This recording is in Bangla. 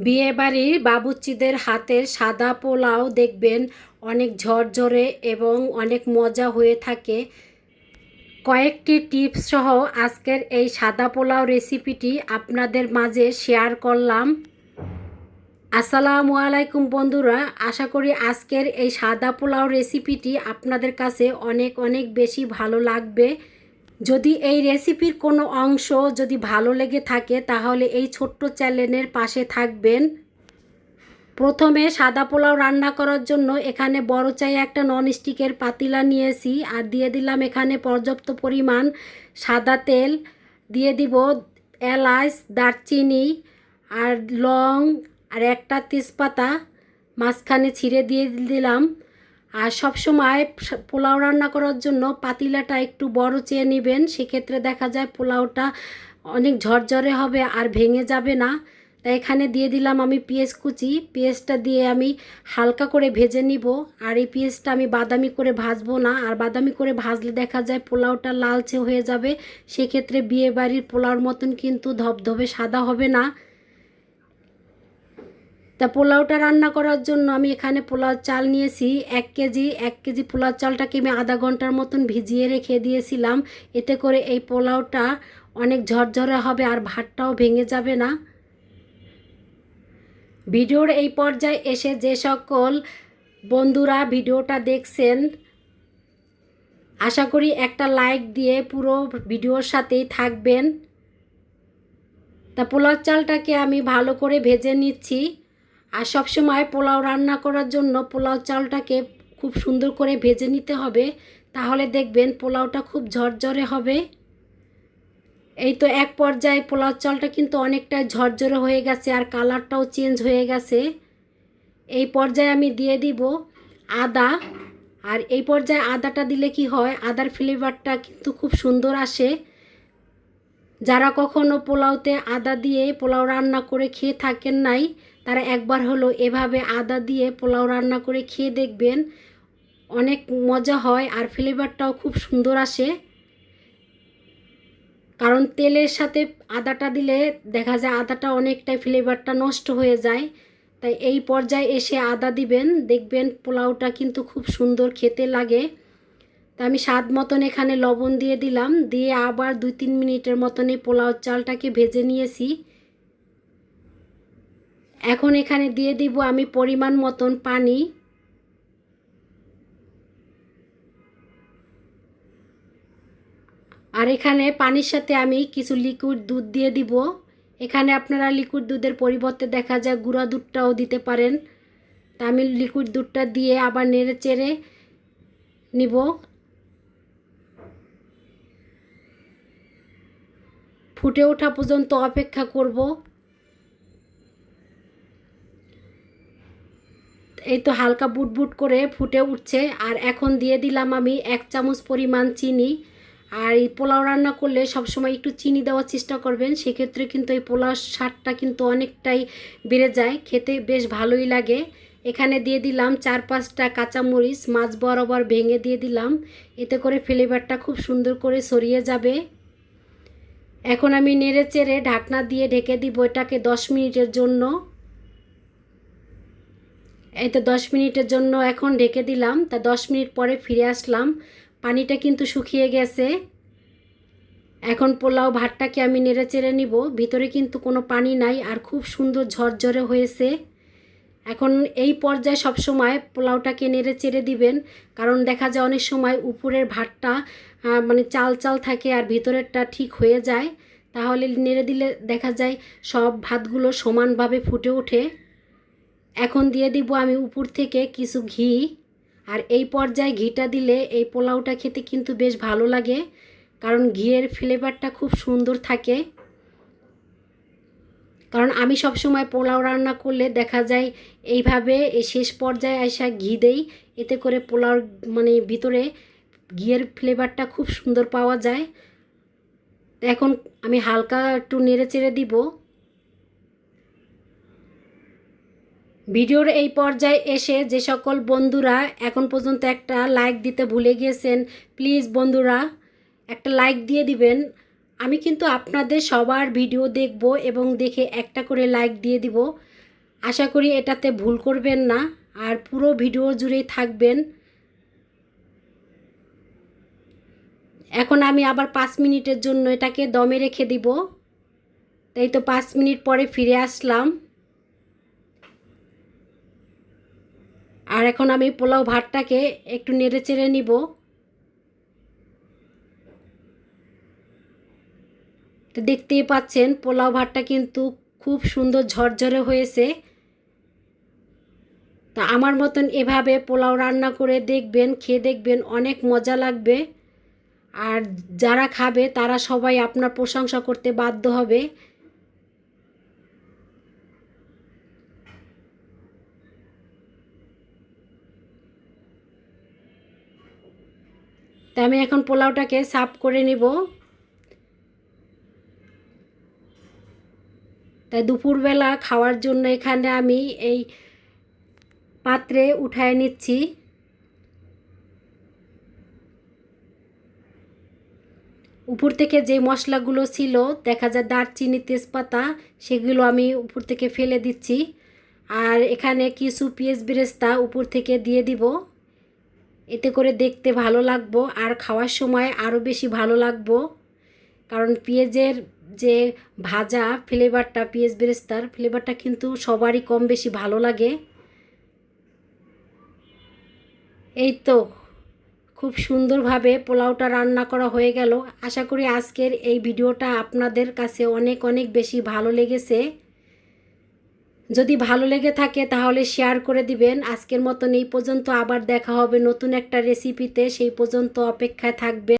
বিয়েবাড়ির বাবুর্চিদের হাতের সাদা পোলাও দেখবেন অনেক ঝরঝরে এবং অনেক মজা হয়ে থাকে। কয়েকটি টিপস সহ আজকের এই সাদা পোলাও রেসিপিটি আপনাদের মাঝে শেয়ার করলাম। আসসালামু আলাইকুম বন্ধুরা, আশা করি আজকের এই সাদা পোলাও রেসিপিটি আপনাদের কাছে অনেক অনেক বেশি ভালো লাগবে। যদি এই রেসিপির কোনো অংশ যদি ভালো লেগে থাকে, তাহলে এই ছোট্ট চ্যানেলের পাশে থাকবেন। প্রথমে সাদা পোলাও রান্না করার জন্য এখানে বড় চাই একটা ননস্টিকের পাতিলা নিয়েছি, আর দিয়ে দিলাম এখানে পর্যাপ্ত পরিমাণ সাদা তেল। দিয়ে দিব এলাচ, দারচিনি, আর লং, আর একটা তেজপাতা। মাঝখানে ছিঁড়ে দিয়ে দিলাম। আর সব সময় পোলাও রান্না করার জন্য পাতিলাটা একটু বড় চেয়ে নেবেন। সেক্ষেত্রে দেখা যায় পোলাওটা অনেক ঝরঝরে হবে আর ভেঙে যাবে না। তাই এখানে দিয়ে দিলাম আমি পেঁয়াজ কুচি। পেঁয়াজটা দিয়ে আমি হালকা করে ভেজে নিব। আর এই পেঁয়াজটা আমি বাদামি করে ভাজবো না। আর বাদামি করে ভাজলে দেখা যায় পোলাওটা লালচে হয়ে যাবে। সেক্ষেত্রে বিয়ে বাড়ির পোলাওর মতন কিন্তু ধবধবে সাদা হবে না। তা পোলাওটা রান্না করার জন্য আমি এখানে পোলাও চাল নিয়েছি, এক কেজি এক কেজি পোলাও চালটাকে আমি আধা ঘণ্টার মতন ভিজিয়ে রেখে দিয়েছিলাম। এতে করে এই পোলাওটা অনেক ঝরঝরে হবে আর ভাতটাও ভেঙে যাবে না। ভিডিওর এই পর্যায়ে এসে যে সকল বন্ধুরা ভিডিওটা দেখছেন, আশা করি একটা লাইক দিয়ে পুরো ভিডিওর সাথেই থাকবেন। তা পোলাও চালটাকে আমি ভালো করে ভেজে নিচ্ছি। আর সবসময় পোলাও রান্না করার জন্য পোলাও চালটাকে খুব সুন্দর করে ভেজে নিতে হবে। তাহলে দেখবেন পোলাওটা খুব ঝরঝরে হবে। এই তো এক পর্যায়ে পোলাও চালটা কিন্তু অনেকটা ঝরঝরে হয়ে গেছে আর কালারটাও চেঞ্জ হয়ে গেছে। এই পর্যায়ে আমি দিয়ে দিব আদা। আর এই পর্যায়ে আদাটা দিলে কি হয়, আদার ফ্লেভারটা কিন্তু খুব সুন্দর আসে। যারা কখনো পোলাওতে আদা দিয়ে পোলাও রান্না করে খেয়ে থাকেন নাই তারা একবার হলো এভাবে আদা দিয়ে পোলাও রান্না করে খেয়ে দেখবেন অনেক মজা হয় আর ফ্লেভারটাও খুব সুন্দর আসে। কারণ তেলের সাথে আদাটা দিলে দেখা যায় আদাটা অনেকটাই ফ্লেভারটা নষ্ট হয়ে যায়। তাই এই পর্যায়ে এসে আদা দিবেন, দেখবেন পোলাওটা কিন্তু খুব সুন্দর খেতে লাগে। তা আমি স্বাদ মতন এখানে লবণ দিয়ে দিলাম, দিয়ে আবার দুই তিন মিনিটের মতন এই পোলাও চালটাকে ভেজে নিয়েছি। এখন এখানে দিয়ে দিব আমি পরিমাণ মতন পানি। আর এখানে পানির সাথে আমি কিছু লিকুইড দুধ দিয়ে দিব। এখানে আপনারা লিকুইড দুধের পরিবর্তে দেখা যায় গুঁড়া দুধটাও দিতে পারেন। তা আমি লিকুইড দুধটা দিয়ে আবার নেড়ে চেড়ে নিব। ফুটে ওঠা পর্যন্ত অপেক্ষা করব। এই তো হালকা বুট বুট করে ফুটে উঠছে। আর এখন দিয়ে দিলাম আমি এক চামচ পরিমাণ চিনি। আর এই পোলাও রান্না করলে সবসময় একটু চিনি দেওয়ার চেষ্টা করবেন। সেক্ষেত্রে কিন্তু এই পোলাও স্বাদটা কিন্তু অনেকটাই বেড়ে যায়। খেতে বেশ ভালোই লাগে। এখানে দিয়ে দিলাম চার পাঁচটা কাঁচামরিচ। মাছ বরাবর ভেঙে দিয়ে দিলাম। এতে করে ফ্লেভারটা খুব সুন্দর করে সরিয়ে যাবে। এখন আমি নেড়ে চেড়ে ঢাকনা দিয়ে ঢেকে দিব এটাকে দশ মিনিটের জন্য। এই তো দশ মিনিটের জন্য এখন ঢেকে দিলাম। তা দশ মিনিট পরে ফিরে আসলাম। পানিটা কিন্তু শুকিয়ে গেছে। এখন পোলাও ভাতটাকে আমি নেড়ে চেড়ে নিব। ভিতরে কিন্তু কোনো পানি নাই আর খুব সুন্দর ঝরঝরে হয়েছে। এখন এই পর্যায়ে সবসময় পোলাওটাকে নেড়ে চেড়ে দিবেন। কারণ দেখা যায় অনেক সময় উপরের ভাতটা মানে চাল চাল থাকে আর ভিতরেরটা ঠিক হয়ে যায়। তাহলে নেড়ে দিলে দেখা যায় সব ভাতগুলো সমানভাবে ফুটে ওঠে। এখন দিয়ে দিব আমি উপর থেকে কিছু ঘি, আর এই পর্যায়ে ঘিটা দিলে এই পোলাওটা খেতে কিন্তু বেশ ভালো লাগে, কারণ ঘিয়ের ফ্লেভারটা খুব সুন্দর থাকে। কারণ আমি সবসময় পোলাও রান্না করলে দেখা যায় এইভাবে এই শেষ পর্যায়ে আসা ঘি দেই, এতে করে পোলাওর মানে ভিতরে ঘিয়ের ফ্লেভারটা খুব সুন্দর পাওয়া যায়। এখন আমি হালকা একটু নেড়ে চেড়ে দিব। ভিডিওর এই পর্যায়ে এসে যে সকল বন্ধুরা এখন পর্যন্ত একটা লাইক দিতে ভুলে গিয়েছেন প্লিজ বন্ধুরা, একটা লাইক দিয়ে দিবেন। আমি কিন্তু আপনাদের সবার ভিডিও দেখব এবং দেখে একটা করে লাইক দিয়ে দিব। আশা করি এটাতে ভুল করবেন না, আর পুরো ভিডিও জুড়েই থাকবেন। এখন আমি আবার পাঁচ মিনিটের জন্য এটাকে দমে রেখে দিব। তাই তো পাঁচ মিনিট পরে ফিরে আসলাম। আর এখন আমি পোলাও ভাতটাকে একটু নেড়ে চেড়ে নিব। তো দেখতেই পাচ্ছেন, পোলাও ভাতটা কিন্তু খুব সুন্দর ঝরঝরে হয়েছে। তা আমার মতন এভাবে পোলাও রান্না করে দেখবেন, খেয়ে দেখবেন অনেক মজা লাগবে। আর যারা খাবে তারা সবাই আপনার প্রশংসা করতে বাধ্য হবে। আমি এখন পোলাওটাকে সাফ করে নিব। তাই দুপুরবেলা খাওয়ার জন্য এখানে আমি এই পাত্রে উঠায় নিচ্ছি। উপর থেকে যে মশলাগুলো ছিল, দেখা যায় দারচিনি, তেজপাতা, সেগুলো আমি উপর থেকে ফেলে দিচ্ছি। আর এখানে কিছু পেঁয়াজ বেরেস্তা উপর থেকে দিয়ে দিব। এতে করে দেখতে ভালো লাগবো আর খাওয়ার সময় আরও বেশি ভালো লাগবো। কারণ পেঁয়াজের যে ভাজা ফ্লেভারটা পেঁয়াজ বেরেস্তার ফ্লেভারটা কিন্তু সবারই কম বেশি ভালো লাগে। এই তো, খুব সুন্দরভাবে পোলাওটা রান্না করা হয়ে গেল। আশা করি আজকের এই ভিডিওটা আপনাদের কাছে অনেক অনেক বেশি ভালো লেগেছে। যদি ভালো লেগে থাকে তাহলে শেয়ার করে দিবেন। আজকের মতন এই পর্যন্ত। আবার দেখা হবে নতুন একটা রেসিপিতে সেই পর্যন্ত অপেক্ষায় থাকবে